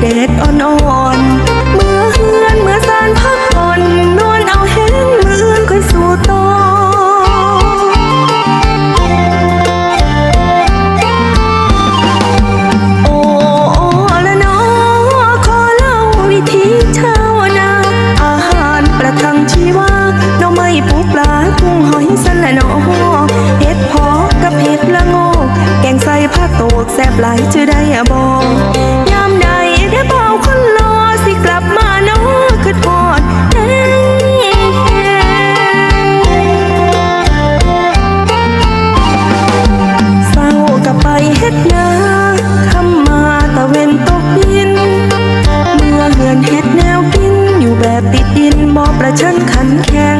แดดอ่อนเมื่อเฮือนเมื่อสานพักผ่อนนอนเอาแห้งมืออื่นค่อยสู่ต่อโอ้โอ้ละเนอขอเล่าวิธีชาวนาอาหารประทังชีวาน่องไม้ปูปลากุ้งหอยสันและเนองเห็ดพอกับเห็ดละโงกแกงใส่ผักโตกแซ่บหลายชื่อได้อะบอก ดนาคำมาตะเวนตกยิน เมื่อเหือนเห็ดแนวกินอยู่แบบติดดินบ่ประชันขันแข็ง